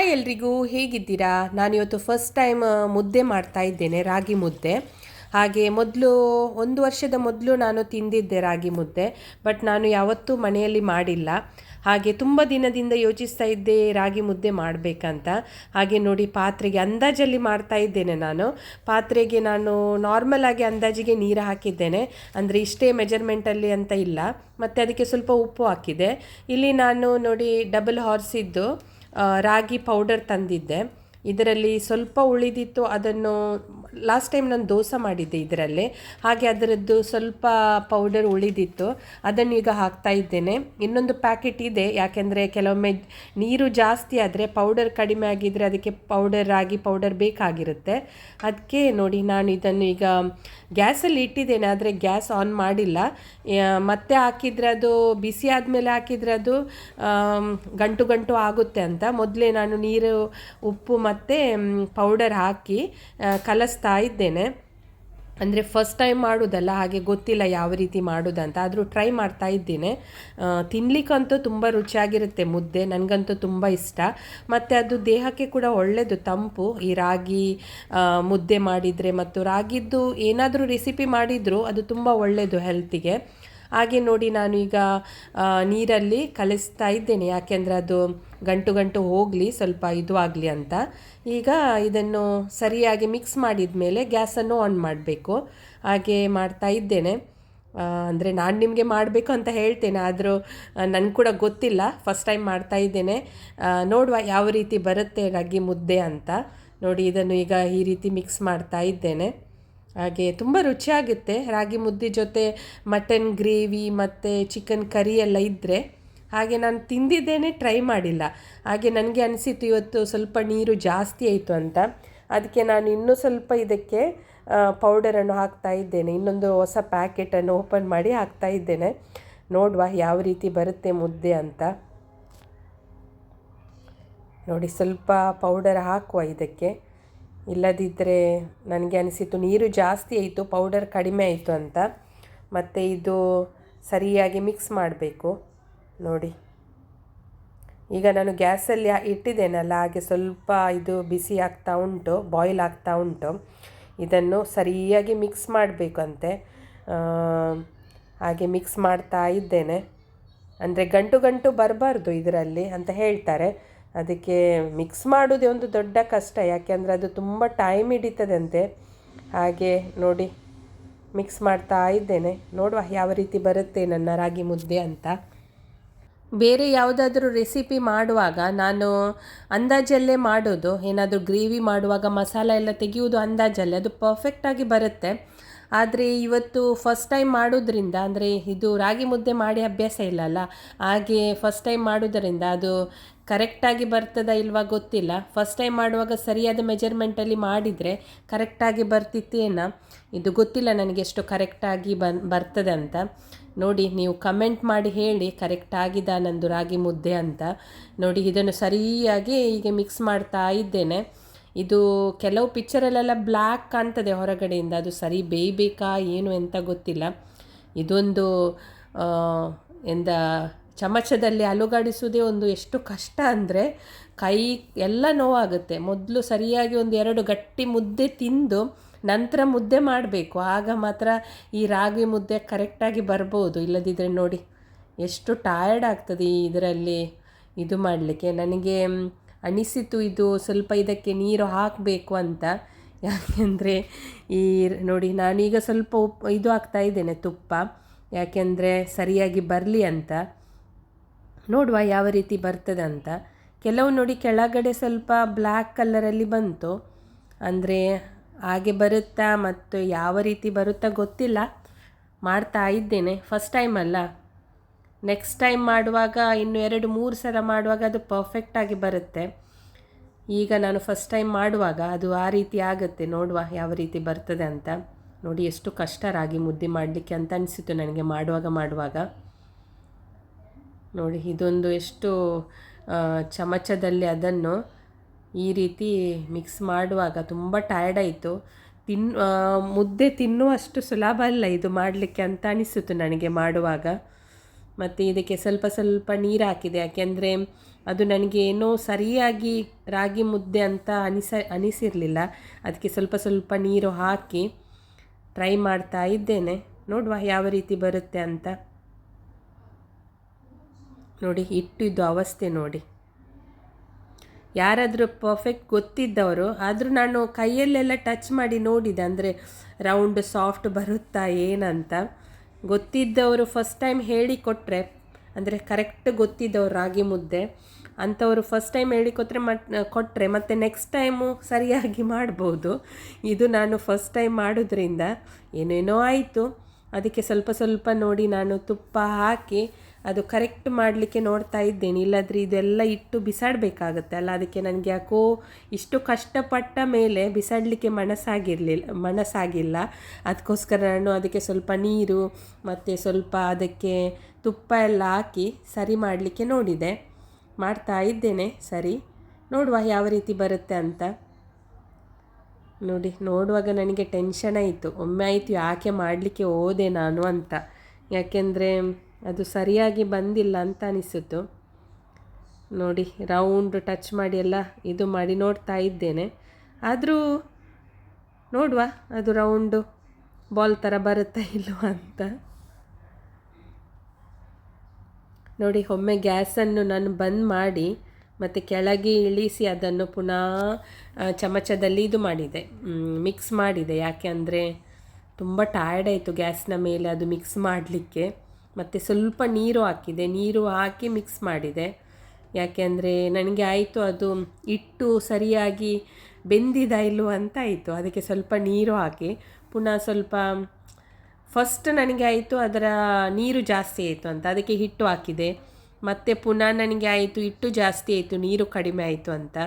Hi ಎಲ್ರಿಗೂ, ಹೇಗಿದ್ದೀರಾ? ನಾನಿವತ್ತು ಫಸ್ಟ್ ಟೈಮ್ ಮುದ್ದೆ ಮಾಡ್ತಾ ಇದ್ದೇನೆ, ರಾಗಿ ಮುದ್ದೆ. ಹಾಗೆ ಮೊದಲು, ಒಂದು ವರ್ಷದ ಮೊದಲು ನಾನು ತಿಂದಿದ್ದೆ ರಾಗಿ ಮುದ್ದೆ ಬಟ್ ನಾನು ಯಾವತ್ತೂ ಮನೆಯಲ್ಲಿ ಮಾಡಿಲ್ಲ. ಹಾಗೆ ತುಂಬ ದಿನದಿಂದ ಯೋಚಿಸ್ತಾ ಇದ್ದೆ ರಾಗಿ ಮುದ್ದೆ ಮಾಡಬೇಕಂತ. ಹಾಗೆ ನೋಡಿ ಪಾತ್ರೆಗೆ ಅಂದಾಜಲ್ಲಿ ಮಾಡ್ತಾ ಇದ್ದೇನೆ ನಾನು. ಪಾತ್ರೆಗೆ ನಾನು ನಾರ್ಮಲ್ ಆಗಿ ಅಂದಾಜಿಗೆ ನೀರು ಹಾಕಿದ್ದೇನೆ. ಅಂದರೆ ಇಷ್ಟೇ ಮೆಜರ್ಮೆಂಟಲ್ಲಿ ಅಂತ ಇಲ್ಲ. ಮತ್ತು ಅದಕ್ಕೆ ಸ್ವಲ್ಪ ಉಪ್ಪು ಹಾಕಿದೆ. ಇಲ್ಲಿ ನಾನು ನೋಡಿ ಡಬಲ್ ಹಾರ್ಸಿದ್ದು ರಾಗಿ ಪೌಡರ್ ತಂದಿದ್ದೆ. ಇದರಲ್ಲಿ ಸ್ವಲ್ಪ ಉಳಿದಿತ್ತು ಅದನ್ನು ಲಾಸ್ಟ್ ಟೈಮ್ ನಾನು ದೋಸೆ ಮಾಡಿದ್ದೆ ಇದರಲ್ಲಿ. ಹಾಗೆ ಅದರದ್ದು ಸ್ವಲ್ಪ ಪೌಡರ್ ಉಳಿದಿತ್ತು. ಅದನ್ನು ಈಗ ಹಾಕ್ತಾ ಇದ್ದೇನೆ. ಇನ್ನೊಂದು ಪ್ಯಾಕೆಟ್ ಇದೆ. ಯಾಕೆಂದರೆ ಕೆಲವೊಮ್ಮೆ ನೀರು ಜಾಸ್ತಿ ಆದರೆ ಪೌಡರ್ ಕಡಿಮೆ ಆಗಿದ್ದರೆ ಅದಕ್ಕೆ ಪೌಡರ್ ರಾಗಿ ಪೌಡರ್ ಬೇಕಾಗಿರುತ್ತೆ. ಅದಕ್ಕೆ ನೋಡಿ ನಾನು ಇದನ್ನು ಈಗ ಗ್ಯಾಸಲ್ಲಿ ಇಟ್ಟಿದ್ದೇನೆ, ಆದರೆ ಗ್ಯಾಸ್ ಆನ್ ಮಾಡಿಲ್ಲ. ಮತ್ತೆ ಹಾಕಿದರೆ ಅದು ಬಿಸಿ ಆದಮೇಲೆ ಹಾಕಿದರೆ ಅದು ಗಂಟು ಗಂಟು ಆಗುತ್ತೆ ಅಂತ. ಮೊದಲೇ ನಾನು ನೀರು, ಉಪ್ಪು ಮತ್ತು ಪೌಡರ್ ಹಾಕಿ ಕಲಿಸ್ತಾ ಇದ್ದೇನೆ. ಅಂದರೆ ಫಸ್ಟ್ ಟೈಮ್ ಮಾಡೋದಲ್ಲ, ಹಾಗೆ ಗೊತ್ತಿಲ್ಲ ಯಾವ ರೀತಿ ಮಾಡೋದಂತ, ಆದರೂ ಟ್ರೈ ಮಾಡ್ತಾ ಇದ್ದೇನೆ. ತಿನ್ನಲಿಕ್ಕಂತೂ ತುಂಬ ರುಚಿಯಾಗಿರುತ್ತೆ ಮುದ್ದೆ, ನನಗಂತೂ ತುಂಬ ಇಷ್ಟ. ಮತ್ತು ಅದು ದೇಹಕ್ಕೆ ಕೂಡ ಒಳ್ಳೆಯದು ತಂಪು. ಈ ರಾಗಿ ಮುದ್ದೆ ಮಾಡಿದರೆ ಮತ್ತು ರಾಗಿದ್ದು ಏನಾದರೂ ರೆಸಿಪಿ ಮಾಡಿದರೂ ಅದು ತುಂಬ ಒಳ್ಳೆಯದು ಹೆಲ್ತಿಗೆ ಹಾಗೆ ನೋಡಿ ನಾನು ಈಗ ನೀರಲ್ಲಿ ಕಲಿಸ್ತಾ ಇದ್ದೇನೆ. ಯಾಕೆಂದರೆ ಅದು ಗಂಟು ಗಂಟು ಹೋಗಲಿ, ಸ್ವಲ್ಪ ಇದು ಆಗಲಿ ಅಂತ. ಈಗ ಇದನ್ನು ಸರಿಯಾಗಿ ಮಿಕ್ಸ್ ಮಾಡಿದ ಮೇಲೆ ಗ್ಯಾಸನ್ನು ಆನ್ ಮಾಡಬೇಕು. ಹಾಗೆ ಮಾಡ್ತಾ ಇದ್ದೇನೆ. ಅಂದರೆ ನಾನು ನಿಮಗೆ ಮಾಡಬೇಕು ಅಂತ ಹೇಳ್ತೇನೆ. ಆದರೂ ನನಗೆ ಕೂಡ ಗೊತ್ತಿಲ್ಲ. ಫಸ್ಟ್ ಟೈಮ್ ಮಾಡ್ತಾ ಇದ್ದೇನೆ. ನೋಡುವ ಯಾವ ರೀತಿ ಬರುತ್ತೆ ರಾಗಿ ಮುದ್ದೆ ಅಂತ. ನೋಡಿ, ಇದನ್ನು ಈಗ ಈ ರೀತಿ ಮಿಕ್ಸ್ ಮಾಡ್ತಾ ಇದ್ದೇನೆ. ಹಾಗೆ ತುಂಬ ರುಚಿಯಾಗುತ್ತೆ ರಾಗಿ ಮುದ್ದೆ ಜೊತೆ ಮಟನ್ ಗ್ರೇವಿ ಮತ್ತು ಚಿಕನ್ ಕರಿ ಎಲ್ಲ ಇದ್ದರೆ ಹಾಗೆ ನಾನು ತಿಂದಿದ್ದೇನೆ, ಟ್ರೈ ಮಾಡಿಲ್ಲ. ಹಾಗೆ ನನಗೆ ಅನಿಸಿತು ಇವತ್ತು ಸ್ವಲ್ಪ ನೀರು ಜಾಸ್ತಿ ಆಯಿತು ಅಂತ. ಅದಕ್ಕೆ ನಾನು ಇನ್ನೂ ಸ್ವಲ್ಪ ಇದಕ್ಕೆ ಪೌಡರನ್ನು ಹಾಕ್ತಾ ಇದ್ದೇನೆ. ಇನ್ನೊಂದು ಹೊಸ ಪ್ಯಾಕೆಟನ್ನು ಓಪನ್ ಮಾಡಿ ಹಾಕ್ತಾ ಇದ್ದೇನೆ. ನೋಡುವ ಯಾವ ರೀತಿ ಬರುತ್ತೆ ಮುದ್ದೆ ಅಂತ. ನೋಡಿ ಸ್ವಲ್ಪ ಪೌಡರ್ ಹಾಕುವ ಇದಕ್ಕೆ. ಇಲ್ಲದಿದ್ದರೆ ನನಗೆ ಅನಿಸಿತು ನೀರು ಜಾಸ್ತಿ ಆಯಿತು ಪೌಡರ್ ಕಡಿಮೆ ಆಯಿತು ಅಂತ. ಮತ್ತು ಇದು ಸರಿಯಾಗಿ ಮಿಕ್ಸ್ ಮಾಡಬೇಕು. ನೋಡಿ. ಈಗ ನಾನು ಗ್ಯಾಸಲ್ಲಿ ಇಟ್ಟಿದ್ದೇನಲ್ಲ, ಹಾಗೆ ಸ್ವಲ್ಪ ಇದು ಬಿಸಿ ಆಗ್ತಾ ಉಂಟು ಬಾಯ್ಲ್ ಆಗ್ತಾ ಉಂಟು. ಇದನ್ನು ಸರಿಯಾಗಿ ಮಿಕ್ಸ್ ಮಾಡಬೇಕಂತೆ. ಹಾಗೆ ಮಿಕ್ಸ್ ಮಾಡ್ತಾ ಇದ್ದೇನೆ. ಅಂದರೆ ಗಂಟು ಗಂಟು ಬರಬಾರ್ದು ಇದರಲ್ಲಿ ಅಂತ ಹೇಳ್ತಾರೆ. ಅದಕ್ಕೆ ಮಿಕ್ಸ್ ಮಾಡೋದೇ ಒಂದು ದೊಡ್ಡ ಕಷ್ಟ. ಯಾಕೆಂದರೆ ಅದು ತುಂಬ ಟೈಮ್ ಹಿಡಿತದಂತೆ. ಹಾಗೆ ನೋಡಿ ಮಿಕ್ಸ್ ಮಾಡ್ತಾ ಇದ್ದೇನೆ. ನೋಡುವ ಯಾವ ರೀತಿ ಬರುತ್ತೆ ನನ್ನ ರಾಗಿ ಮುದ್ದೆ ಅಂತ. ಬೇರೆ ಯಾವುದಾದ್ರೂ ರೆಸಿಪಿ ಮಾಡುವಾಗ ನಾನು ಅಂದಾಜಲ್ಲೇ ಮಾಡೋದು. ಏನಾದರೂ ಗ್ರೇವಿ ಮಾಡುವಾಗ ಮಸಾಲ ಎಲ್ಲ ತೆಗೆಯುವುದು ಅಂದಾಜಲ್ಲೇ. ಅದು ಪರ್ಫೆಕ್ಟಾಗಿ ಬರುತ್ತೆ. ಆದರೆ ಇವತ್ತು ಫಸ್ಟ್ ಟೈಮ್ ಮಾಡೋದ್ರಿಂದ, ಅಂದರೆ ಇದು ರಾಗಿ ಮುದ್ದೆ ಮಾಡಿ ಅಭ್ಯಾಸ ಇಲ್ಲಲ್ಲ, ಹಾಗೆ ಫಸ್ಟ್ ಟೈಮ್ ಮಾಡೋದರಿಂದ ಅದು ಕರೆಕ್ಟಾಗಿ ಬರ್ತದ ಇಲ್ವಾ ಗೊತ್ತಿಲ್ಲ. ಫಸ್ಟ್ ಟೈಮ್ ಮಾಡುವಾಗ ಸರಿಯಾದ ಮೆಜರ್ಮೆಂಟಲ್ಲಿ ಮಾಡಿದರೆ ಕರೆಕ್ಟಾಗಿ ಬರ್ತಿತ್ತೇನ? ಇದು ಗೊತ್ತಿಲ್ಲ ನನಗೆ ಎಷ್ಟು ಕರೆಕ್ಟಾಗಿ ಬನ್, ಬರ್ತದೆ ಅಂತ. ನೋಡಿ, ನೀವು ಕಮೆಂಟ್ ಮಾಡಿ ಹೇಳಿ ಕರೆಕ್ಟ್ ಆಗಿದ ನಂದು ರಾಗಿ ಮುದ್ದೆ ಅಂತ. ನೋಡಿ, ಇದನ್ನು ಸರಿಯಾಗಿ ಈಗ ಮಿಕ್ಸ್ ಮಾಡ್ತಾ ಇದ್ದೇನೆ. ಇದು ಕೆಲವು ಪಿಕ್ಚರಲ್ಲೆಲ್ಲ ಬ್ಲ್ಯಾಕ್ ಕಾಣ್ತದೆ ಹೊರಗಡೆಯಿಂದ. ಅದು ಸರಿ ಬೇಯಬೇಕಾ, ಏನು ಅಂತ ಗೊತ್ತಿಲ್ಲ. ಇದೊಂದು ಎಂದ ಚಮಚದಲ್ಲಿ ಅಲುಗಾಡಿಸುವುದೇ ಒಂದು ಎಷ್ಟು ಕಷ್ಟ ಅಂದರೆ ಕೈ ಎಲ್ಲ ನೋವಾಗುತ್ತೆ. ಮೊದಲು ಸರಿಯಾಗಿ ಒಂದು ಎರಡು ಗಟ್ಟಿ ಮುದ್ದೆ ತಿಂದು ನಂತರ ಮುದ್ದೆ ಮಾಡಬೇಕು. ಆಗ ಮಾತ್ರ ಈ ರಾಗಿ ಮುದ್ದೆ ಕರೆಕ್ಟಾಗಿ ಬರ್ಬೋದು. ಇಲ್ಲದಿದ್ದರೆ ನೋಡಿ ಎಷ್ಟು ಟಯರ್ಡ್ ಆಗ್ತದೆ ಇದರಲ್ಲಿ ಇದು ಮಾಡಲಿಕ್ಕೆ. ನನಗೆ ಅನಿಸಿತು ಇದು ಸ್ವಲ್ಪ ಇದಕ್ಕೆ ನೀರು ಹಾಕಬೇಕು ಅಂತ. ಯಾಕೆಂದರೆ ಈ ನೋಡಿ ನಾನೀಗ ಸ್ವಲ್ಪ ಉಪ್ ಇದು ಹಾಕ್ತಾ ಇದ್ದೇನೆ ತುಪ್ಪ. ಯಾಕೆಂದರೆ ಸರಿಯಾಗಿ ಬರಲಿ ಅಂತ. ನೋಡುವ ಯಾವ ರೀತಿ ಬರ್ತದೆ ಅಂತ. ಕೆಲವು ನೋಡಿ ಕೆಳಗಡೆ ಸ್ವಲ್ಪ ಬ್ಲ್ಯಾಕ್ ಕಲರಲ್ಲಿ ಬಂತು. ಅಂದರೆ ಹಾಗೆ ಬರುತ್ತಾ ಮತ್ತು ಯಾವ ರೀತಿ ಬರುತ್ತಾ ಗೊತ್ತಿಲ್ಲ. ಮಾಡ್ತಾ ಇದ್ದೇನೆ. ಫಸ್ಟ್ ಟೈಮ್ ಅಲ್ಲ. ನೆಕ್ಸ್ಟ್ ಟೈಮ್ ಮಾಡುವಾಗ ಇನ್ನು ಎರಡು, ಮೂರು ಸಲ ಮಾಡುವಾಗ ಅದು ಪರ್ಫೆಕ್ಟಾಗಿ ಬರುತ್ತೆ. ಈಗ ನಾನು ಫಸ್ಟ್ ಟೈಮ್ ಮಾಡುವಾಗ ಅದು ಆ ರೀತಿ ಆಗುತ್ತೆ. ನೋಡುವ ಯಾವ ರೀತಿ ಬರ್ತದೆ ಅಂತ. ನೋಡಿ ಎಷ್ಟು ಕಷ್ಟ ರಾಗಿ ಮುದ್ದೆ ಮಾಡಲಿಕ್ಕೆ ಅಂತ ಅನಿಸಿತು ನನಗೆ. ಮಾಡುವಾಗ ಮಾಡುವಾಗ. ನೋಡಿ, ಇದೊಂದು ಎಷ್ಟು ಚಮಚದಲ್ಲಿ ಅದನ್ನು ಈ ರೀತಿ ಮಿಕ್ಸ್ ಮಾಡುವಾಗ ತುಂಬ ಟಯರ್ಡ್ ಆಯಿತು. ತಿನ್ ಮುದ್ದೆ ತಿನ್ನುವಷ್ಟು ಸುಲಭ ಅಲ್ಲ ಇದು ಮಾಡಲಿಕ್ಕೆ ಅಂತ ಅನಿಸಿತು ನನಗೆ ಮಾಡುವಾಗ. ಮತ್ತು ಇದಕ್ಕೆ ಸ್ವಲ್ಪ ಸ್ವಲ್ಪ ನೀರು ಹಾಕಿದೆ, ಯಾಕೆಂದರೆ ಅದು ನನಗೆ ಏನೋ ಸರಿಯಾಗಿ ರಾಗಿ ಮುದ್ದೆ ಅಂತ ಅನಿಸ, ಅನಿಸಿರಲಿಲ್ಲ. ಅದಕ್ಕೆ ಸ್ವಲ್ಪ ಸ್ವಲ್ಪ ನೀರು ಹಾಕಿ ಟ್ರೈ ಮಾಡ್ತಾ ಇದ್ದೇನೆ. ನೋಡುವ ಯಾವ ರೀತಿ ಬರುತ್ತೆ ಅಂತ. ನೋಡಿ, ಇಟ್ಟಿದ್ದು ಅವಸ್ಥೆ ನೋಡಿ. ಯಾರಾದರೂ ಪರ್ಫೆಕ್ಟ್ ಗೊತ್ತಿದ್ದವರು, ಆದರೂ ನಾನು ಕೈಯಲ್ಲೆಲ್ಲ ಟಚ್ ಮಾಡಿ ನೋಡಿದೆ, ಅಂದರೆ ರೌಂಡ್ ಸಾಫ್ಟ್ ಬರುತ್ತಾ ಏನಂತ. ಗೊತ್ತಿದ್ದವರು ಫಸ್ಟ್ ಟೈಮ್ ಹೇಳಿ ಕೊಟ್ಟರೆ ಅಂದರೆ ಕರೆಕ್ಟ್ ಗೊತ್ತಿದ್ದವ್ರು ರಾಗಿ ಮುದ್ದೆ, ಅಂಥವರು ಫಸ್ಟ್ ಟೈಮ್ ಹೇಳಿಕೊಟ್ರೆ ಮಟ್ ಕೊಟ್ಟರೆ ಮತ್ತು ನೆಕ್ಸ್ಟ್ ಟೈಮು ಸರಿಯಾಗಿ ಮಾಡ್ಬೋದು. ಇದು ನಾನು ಫಸ್ಟ್ ಟೈಮ್ ಮಾಡೋದ್ರಿಂದ, ಏನೇನೋ ಆಯಿತು. ಅದಕ್ಕೆ ಸ್ವಲ್ಪ ಸ್ವಲ್ಪ ನೋಡಿ ನಾನು ತುಪ್ಪ ಹಾಕಿ ಅದು ಕರೆಕ್ಟ್ ಮಾಡಲಿಕ್ಕೆ ನೋಡ್ತಾ ಇದ್ದೇನೆ. ಇಲ್ಲಾದರೆ ಇದೆಲ್ಲ ಇಟ್ಟು ಬಿಸಾಡಬೇಕಾಗತ್ತೆ ಅಲ್ಲ? ಅದಕ್ಕೆ ನನಗೆ ಯಾಕೋ ಇಷ್ಟು ಕಷ್ಟಪಟ್ಟ ಮೇಲೆ ಬಿಸಾಡಲಿಕ್ಕೆ ಮನಸ್ಸಾಗಿರಲಿಲ್ಲ ಮನಸ್ಸಾಗಿಲ್ಲ. ಅದಕ್ಕೋಸ್ಕರ ನಾನು ಅದಕ್ಕೆ ಸ್ವಲ್ಪ ನೀರು ಮತ್ತು ಸ್ವಲ್ಪ ಅದಕ್ಕೆ ತುಪ್ಪ ಎಲ್ಲ ಹಾಕಿ ಸರಿ ಮಾಡಲಿಕ್ಕೆ ನೋಡಿದೆ. ಮಾಡ್ತಾ ಇದ್ದೇನೆ, ಸರಿ. ನೋಡುವ ಯಾವ ರೀತಿ ಬರುತ್ತೆ ಅಂತ. ನೋಡಿ, ನೋಡುವಾಗ ನನಗೆ ಟೆನ್ಷನ್ ಆಯಿತು. ಒಮ್ಮೆ ಆಯಿತು, ಯಾಕೆ ಮಾಡಲಿಕ್ಕೆ ಹೋದೆ ನಾನು ಅಂತ. ಯಾಕೆಂದರೆ ಅದು ಸರಿಯಾಗಿ ಬಂದಿಲ್ಲ ಅಂತ ಅನಿಸಿತು. ನೋಡಿ ರೌಂಡ್ ಟಚ್ ಮಾಡಿ ಎಲ್ಲ ಇದು ಮಾಡಿ ನೋಡ್ತಾ ಇದ್ದೇನೆ. ಆದರೂ ನೋಡುವ, ಅದು ರೌಂಡು ಬಾಲ್ ಥರ ಬರುತ್ತಾ ಇಲ್ವ ಅಂತ. ನೋಡಿ, ಒಮ್ಮೆ ಗ್ಯಾಸನ್ನು ನಾನು ಬಂದ್ ಮಾಡಿ, ಮತ್ತು ಕೆಳಗೆ ಇಳಿಸಿ ಅದನ್ನು ಪುನಃ ಚಮಚದಲ್ಲಿ ಇದು ಮಾಡಿದೆ. ಮಿಕ್ಸ್ ಮಾಡಿದೆ. ಯಾಕೆ ಅಂದರೆ ತುಂಬ ಟಯರ್ಡ್ ಆಯಿತು ಗ್ಯಾಸ್ನ ಮೇಲೆ ಅದು ಮಿಕ್ಸ್ ಮಾಡಲಿಕ್ಕೆ. ಮತ್ತು ಸ್ವಲ್ಪ ನೀರು ಹಾಕಿದೆ. ನೀರು ಹಾಕಿ ಮಿಕ್ಸ್ ಮಾಡಿದೆ. ಯಾಕೆಂದರೆ ನನಗೆ ಆಯಿತು ಅದು ಇಟ್ಟು ಸರಿಯಾಗಿ ಬೆಂದಿದ ಇಲ್ವ ಅಂತ ಆಯಿತು. ಅದಕ್ಕೆ ಸ್ವಲ್ಪ ನೀರು ಹಾಕಿ. ಪುನಃ ಸ್ವಲ್ಪ ಫಸ್ಟ್ ನನಗೆ ಆಯಿತು ಅದರ ನೀರು ಜಾಸ್ತಿ ಆಯಿತು ಅಂತ. ಅದಕ್ಕೆ ಹಿಟ್ಟು ಹಾಕಿದೆ. ಮತ್ತು ಪುನಃ ನನಗೆ ಆಯಿತು ಹಿಟ್ಟು ಜಾಸ್ತಿ ಆಯಿತು, ನೀರು ಕಡಿಮೆ ಆಯಿತು ಅಂತ.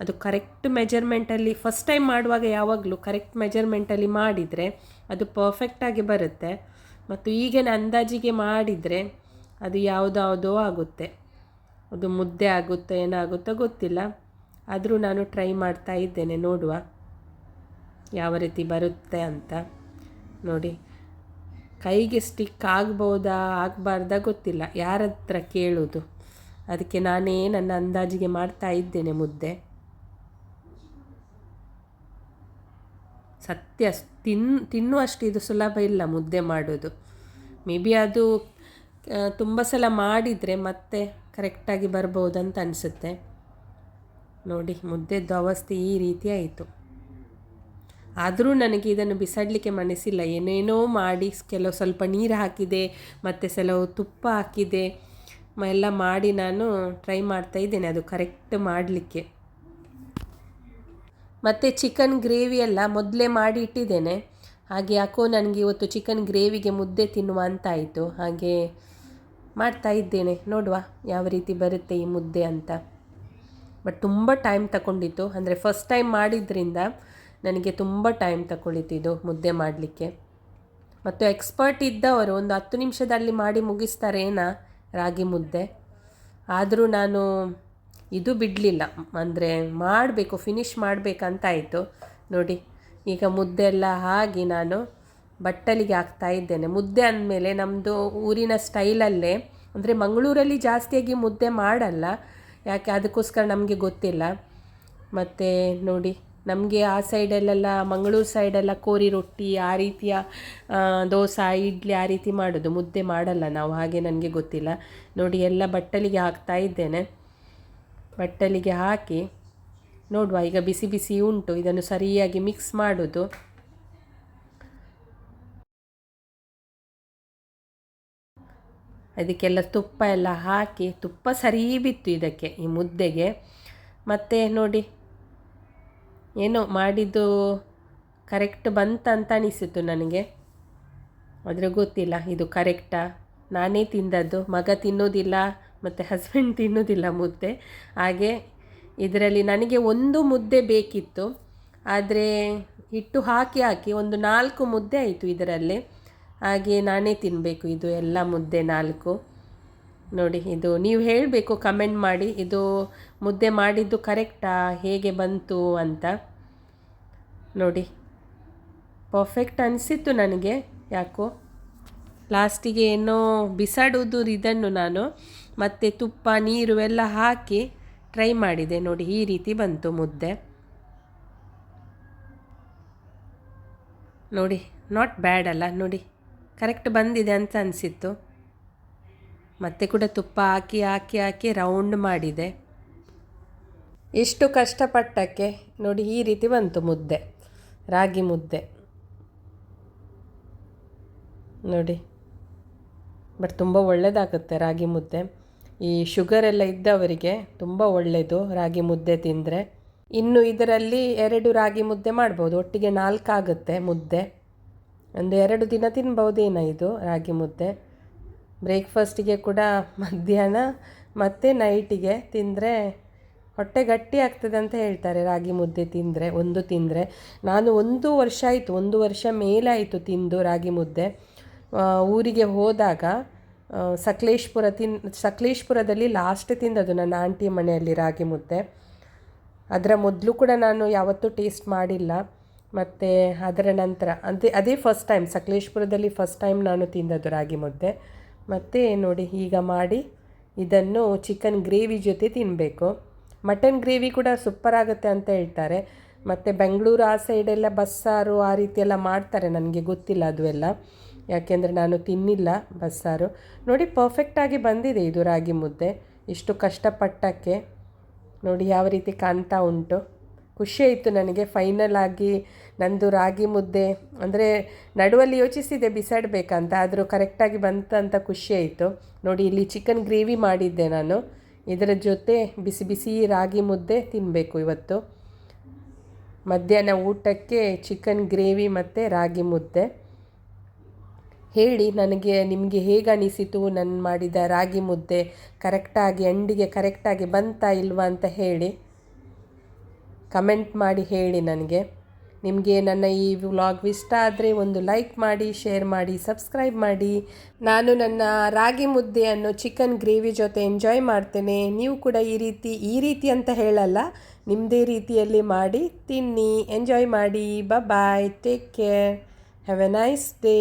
ಅದು ಕರೆಕ್ಟ್ ಮೆಜರ್ಮೆಂಟಲ್ಲಿ ಫಸ್ಟ್ ಟೈಮ್ ಮಾಡುವಾಗ ಯಾವಾಗಲೂ ಕರೆಕ್ಟ್ ಮೆಜರ್ಮೆಂಟಲ್ಲಿ ಮಾಡಿದರೆ ಅದು ಪರ್ಫೆಕ್ಟಾಗಿ ಬರುತ್ತೆ. ಮತ್ತು ಈಗಿನ ಅಂದಾಜಿಗೆ ಮಾಡಿದರೆ ಅದು ಯಾವುದಾವುದೋ ಆಗುತ್ತೆ. ಅದು ಮುದ್ದೆ ಆಗುತ್ತೋ ಏನಾಗುತ್ತೋ ಗೊತ್ತಿಲ್ಲ. ಆದರೂ ನಾನು ಟ್ರೈ ಮಾಡ್ತಾ ಇದ್ದೇನೆ, ನೋಡುವ ಯಾವ ರೀತಿ ಬರುತ್ತೆ ಅಂತ. ನೋಡಿ, ಕೈಗೆ ಸ್ಟಿಕ್ ಆಗ್ಬೋದಾ, ಆಗಬಾರ್ದಾ ಗೊತ್ತಿಲ್ಲ. ಯಾರ ಹತ್ರ ಕೇಳೋದು. ಅದಕ್ಕೆ ನಾನೇ ನನ್ನ ಅಂದಾಜಿಗೆ ಮಾಡ್ತಾ ಇದ್ದೇನೆ ಮುದ್ದೆ. ಸತ್ಯ ತಿನ್, ತಿನ್ನುವಷ್ಟು ಇದು ಸುಲಭ ಇಲ್ಲ ಮುದ್ದೆ ಮಾಡೋದು. ಮೇ ಬಿ ಅದು ತುಂಬ ಸಲ ಮಾಡಿದರೆ ಮತ್ತೆ ಕರೆಕ್ಟಾಗಿ ಬರ್ಬೋದಂತ ಅನಿಸುತ್ತೆ. ನೋಡಿ, ಮುದ್ದೆದ್ದು ಅವಸ್ಥೆ ಈ ರೀತಿ ಆಯಿತು. ಆದರೂ ನನಗೆ ಇದನ್ನು ಬಿಸಾಡಲಿಕ್ಕೆ ಮನಸ್ಸಿಲ್ಲ. ಏನೇನೋ ಮಾಡಿ ಕೆಲವು ಸ್ವಲ್ಪ ನೀರು ಹಾಕಿದೆ, ಮತ್ತು ಕೆಲವು ತುಪ್ಪ ಹಾಕಿದೆ ಎಲ್ಲ ಮಾಡಿ ನಾನು ಟ್ರೈ ಮಾಡ್ತಾ ಇದ್ದೇನೆ. ಅದು ಕರೆಕ್ಟ್ ಮಾಡಲಿಕ್ಕೆ. ಮತ್ತು ಚಿಕನ್ ಗ್ರೇವಿ ಎಲ್ಲ ಮೊದಲೇ ಮಾಡಿ ಇಟ್ಟಿದ್ದೇನೆ ಹಾಗೆ ಯಾಕೋ ನನಗೆ ಇವತ್ತು ಚಿಕನ್ ಗ್ರೇವಿಗೆ ಮುದ್ದೆ ತಿನ್ನುವ ಅಂತಾಯಿತು ಹಾಗೆ ಮಾಡ್ತಾ ಇದ್ದೇನೆ. ನೋಡುವ ಯಾವ ರೀತಿ ಬರುತ್ತೆ ಈ ಮುದ್ದೆ ಅಂತ. ಬಟ್ ತುಂಬ ಟೈಮ್ ತಗೊಂಡಿತ್ತು ಅಂದರೆ ಫಸ್ಟ್ ಟೈಮ್ ಮಾಡಿದ್ರಿಂದ ನನಗೆ ತುಂಬ ಟೈಮ್ ತಗೊಳ್ಳಿತಿದ್ದು ಮುದ್ದೆ ಮಾಡಲಿಕ್ಕೆ. ಮತ್ತು ಎಕ್ಸ್ಪರ್ಟ್ ಇದ್ದವರು ಒಂದು ಹತ್ತು ನಿಮಿಷದಲ್ಲಿ ಮಾಡಿ ಮುಗಿಸ್ತಾರೇನಾ ರಾಗಿ ಮುದ್ದೆ. ಆದರೂ ನಾನು ಇದು ಬಿಡಲಿಲ್ಲ. ಅಂದರೆ ಮಾಡಬೇಕು ಫಿನಿಷ್ ಮಾಡಬೇಕಂತಾಯಿತು. ನೋಡಿ, ಈಗ ಮುದ್ದೆ ಎಲ್ಲ ಹಾಕಿ ನಾನು ಬಟ್ಟಲಿಗೆ ಹಾಕ್ತಾ ಇದ್ದೇನೆ. ಮುದ್ದೆ ಅಂದಮೇಲೆ ನಮ್ಮದು ಊರಿನ ಸ್ಟೈಲಲ್ಲೇ, ಅಂದರೆ ಮಂಗಳೂರಲ್ಲಿ ಜಾಸ್ತಿಯಾಗಿ ಮುದ್ದೆ ಮಾಡಲ್ಲ. ಯಾಕೆ, ಅದಕ್ಕೋಸ್ಕರ ನಮಗೆ ಗೊತ್ತಿಲ್ಲ. ಮತ್ತು ನೋಡಿ, ನಮಗೆ ಆ ಸೈಡಲ್ಲೆಲ್ಲ, ಮಂಗಳೂರು ಸೈಡೆಲ್ಲ ಕೋರಿ ರೊಟ್ಟಿ, ಆ ರೀತಿಯ ದೋಸೆ, ಇಡ್ಲಿ ಆ ರೀತಿ ಮಾಡೋದು. ಮುದ್ದೆ ಮಾಡಲ್ಲ ನಾವು, ಹಾಗೆ ನನಗೆ ಗೊತ್ತಿಲ್ಲ. ನೋಡಿ, ಎಲ್ಲ ಬಟ್ಟಲಿಗೆ ಹಾಕ್ತಾ ಇದ್ದೇನೆ. ಬಟ್ಟಲಿಗೆ ಹಾಕಿ ನೋಡುವ. ಈಗ ಬಿಸಿ ಬಿಸಿ ಉಂಟು, ಇದನ್ನು ಸರಿಯಾಗಿ ಮಿಕ್ಸ್ ಮಾಡೋದು. ಅದಕ್ಕೆಲ್ಲ ತುಪ್ಪ ಎಲ್ಲ ಹಾಕಿ, ತುಪ್ಪ ಸರಿ ಬಿತ್ತು ಇದಕ್ಕೆ ಈ ಮುದ್ದೆಗೆ. ಮತ್ತು ನೋಡಿ, ಏನೋ ಮಾಡಿದ್ದು ಕರೆಕ್ಟ್ ಬಂತಂತ ಅನಿಸಿತು ನನಗೆ. ಆದರೆ ಗೊತ್ತಿಲ್ಲ, ಇದು ಕರೆಕ್ಟಾ ನಾನೇ ತಿಂದದ್ದು, ಮಗ ತಿನ್ನೋದಿಲ್ಲ ಮತ್ತು ಹಸ್ಬೆಂಡ್ ತಿನ್ನೋದಿಲ್ಲ ಮುದ್ದೆ. ಹಾಗೆ ಇದರಲ್ಲಿ ನನಗೆ ಒಂದು ಮುದ್ದೆ ಬೇಕಿತ್ತು. ಆದರೆ ಹಿಟ್ಟು ಹಾಕಿ ಹಾಕಿ ಒಂದು ನಾಲ್ಕು ಮುದ್ದೆ ಆಯಿತು ಇದರಲ್ಲಿ. ಹಾಗೆ ನಾನೇ ತಿನ್ನಬೇಕು ಇದು ಎಲ್ಲ ಮುದ್ದೆ ನಾಲ್ಕು. ನೋಡಿ, ಇದು ನೀವು ಹೇಳಬೇಕು ಕಮೆಂಟ್ ಮಾಡಿ. ಇದು ಮುದ್ದೆ ಮಾಡಿದ್ದು ಕರೆಕ್ಟಾ ಹೇಗೆ ಬಂತು ಅಂತ. ನೋಡಿ ಪರ್ಫೆಕ್ಟ್ ಅನಿಸಿತ್ತು ನನಗೆ. ಯಾಕೋ? ಲಾಸ್ಟಿಗೆ ಏನೋ ಬಿಸಾಡೋದು ಇದನ್ನು ನಾನು. ಮತ್ತು ತುಪ್ಪ, ನೀರು ಎಲ್ಲ ಹಾಕಿ ಟ್ರೈ ಮಾಡಿದೆ. ನೋಡಿ, ಈ ರೀತಿ ಬಂತು ಮುದ್ದೆ. ನೋಡಿ ನಾಟ್ ಬ್ಯಾಡ್ ಅಲ್ಲ. ನೋಡಿ ಕರೆಕ್ಟ್ ಬಂದಿದೆ ಅಂತ ಅನಿಸಿತ್ತು. ಮತ್ತೆ ಕೂಡ ತುಪ್ಪ ಹಾಕಿ ಹಾಕಿ ಹಾಕಿ ರೌಂಡ್ ಮಾಡಿದೆ. ಎಷ್ಟು ಕಷ್ಟಪಟ್ಟಕ್ಕೆ ನೋಡಿ, ಈ ರೀತಿ ಬಂತು ಮುದ್ದೆ. ರಾಗಿ ಮುದ್ದೆ. ನೋಡಿ, ಬಟ್ ತುಂಬ ಒಳ್ಳೆಯದಾಗುತ್ತೆ ರಾಗಿ ಮುದ್ದೆ. ಈ ಶುಗರ್ ಎಲ್ಲ ಇದ್ದವರಿಗೆ ತುಂಬ ಒಳ್ಳೆಯದು ರಾಗಿ ಮುದ್ದೆ ತಿಂದರೆ. ಇನ್ನು ಇದರಲ್ಲಿ ಎರಡು ರಾಗಿ ಮುದ್ದೆ ಮಾಡ್ಬೋದು. ಒಟ್ಟಿಗೆ ನಾಲ್ಕಾಗುತ್ತೆ ಮುದ್ದೆ. ಒಂದು ಎರಡು ದಿನ ತಿನ್ಬೋದೇನ ಇದು ರಾಗಿ ಮುದ್ದೆ. ಬ್ರೇಕ್ಫಾಸ್ಟಿಗೆ ಕೂಡ ಮಧ್ಯಾಹ್ನ ಮತ್ತು ನೈಟಿಗೆ ತಿಂದರೆ ಹೊಟ್ಟೆ ಗಟ್ಟಿ ಆಗ್ತದೆ ಅಂತ ಹೇಳ್ತಾರೆ ರಾಗಿ ಮುದ್ದೆ ತಿಂದರೆ, ಒಂದು ತಿಂದರೆ. ನಾನು ಒಂದು ವರ್ಷ ಆಯಿತು, ಒಂದು ವರ್ಷ ಮೇಲಾಯಿತು ತಿಂದು ರಾಗಿ ಮುದ್ದೆ. ಊರಿಗೆ ಹೋದಾಗ ಸಕಲೇಶ್ಪುರ ತಿನ್ ಸಕಲೇಶ್ಪುರದಲ್ಲಿ ಲಾಸ್ಟ್ ತಿಂದದು ನನ್ನ ಆಂಟಿ ಮನೆಯಲ್ಲಿ ರಾಗಿ ಮುದ್ದೆ. ಅದರ ಮೊದಲು ಕೂಡ ನಾನು ಯಾವತ್ತೂ ಟೇಸ್ಟ್ ಮಾಡಿಲ್ಲ. ಮತ್ತು ಅದರ ನಂತರ, ಅದೇ ಅದೇ ಫಸ್ಟ್ ಟೈಮ್ ಸಕಲೇಶ್ಪುರದಲ್ಲಿ ಫಸ್ಟ್ ಟೈಮ್ ನಾನು ತಿಂದದ್ದು ರಾಗಿ ಮುದ್ದೆ. ಮತ್ತು ನೋಡಿ, ಈಗ ಮಾಡಿ, ಇದನ್ನು ಚಿಕನ್ ಗ್ರೇವಿ ಜೊತೆ ತಿನ್ನಬೇಕು ಮಟನ್ ಗ್ರೇವಿ ಕೂಡ ಸೂಪರ್ ಆಗುತ್ತೆ ಅಂತ ಹೇಳ್ತಾರೆ. ಮತ್ತು ಬೆಂಗಳೂರು ಆ ಸೈಡೆಲ್ಲ ಬಸ್ಸಾರು ಆ ರೀತಿಯೆಲ್ಲ ಮಾಡ್ತಾರೆ, ನನಗೆ ಗೊತ್ತಿಲ್ಲ ಅದು ಎಲ್ಲ. ಯಾಕೆಂದರೆ ನಾನು ತಿನ್ನಿಲ್ಲ ಬಸ್ಸಾರು. ನೋಡಿ ಪರ್ಫೆಕ್ಟಾಗಿ ಬಂದಿದೆ ಇದು ರಾಗಿ ಮುದ್ದೆ. ಇಷ್ಟು ಕಷ್ಟಪಟ್ಟಕ್ಕೆ ನೋಡಿ ಯಾವ ರೀತಿ ಕಾಣ್ತಾ ಉಂಟು. ಖುಷಿ ಆಯಿತು ನನಗೆ ಫೈನಲ್ ಆಗಿ ನಂದು ರಾಗಿ ಮುದ್ದೆ. ಅಂದರೆ ನಡುವಲ್ಲಿ ಯೋಚಿಸಿದೆ ಬಿಸಾಡಬೇಕಂತ, ಆದರೂ ಕರೆಕ್ಟಾಗಿ ಬಂತಂತ ಖುಷಿ ಆಯಿತು. ನೋಡಿ, ಇಲ್ಲಿ ಚಿಕನ್ ಗ್ರೇವಿ ಮಾಡಿದ್ದೆ ನಾನು. ಇದರ ಜೊತೆ ಬಿಸಿ ಬಿಸಿ ರಾಗಿ ಮುದ್ದೆ ತಿನ್ನಬೇಕು ಇವತ್ತು. ಮಧ್ಯಾಹ್ನ ಊಟಕ್ಕೆ ಚಿಕನ್ ಗ್ರೇವಿ ಮತ್ತು ರಾಗಿ ಮುದ್ದೆ. ಹೇಳಿ ನನಗೆ ನಿಮಗೆ ಹೇಗೆ ಅನಿಸಿತು ನಾನು ಮಾಡಿದ ರಾಗಿ ಮುದ್ದೆ? ಕರೆಕ್ಟಾಗಿ ಅಂಡಿಗೆ ಕರೆಕ್ಟಾಗಿ ಬಂತಾ ಇಲ್ವಾ ಅಂತ ಹೇಳಿ. ಕಮೆಂಟ್ ಮಾಡಿ ಹೇಳಿ ನನಗೆ. ನಿಮಗೆ ನನ್ನ ಈ ವ್ಲಾಗ್ ಇಷ್ಟ ಆದರೆ ಒಂದು ಲೈಕ್ ಮಾಡಿ, ಶೇರ್ ಮಾಡಿ, ಸಬ್ಸ್ಕ್ರೈಬ್ ಮಾಡಿ. ನಾನು ನನ್ನ ರಾಗಿ ಮುದ್ದೆಯನ್ನು ಚಿಕನ್ ಗ್ರೇವಿ ಜೊತೆ ಎಂಜಾಯ್ ಮಾಡ್ತೇನೆ. ನೀವು ಕೂಡ ಈ ರೀತಿ ಈ ರೀತಿ ಅಂತ ಹೇಳಲ್ಲ ನಿಮ್ಮದೇ ರೀತಿಯಲ್ಲಿ ಮಾಡಿ, ತಿನ್ನಿ, ಎಂಜಾಯ್ ಮಾಡಿ. Bye take care have a nice day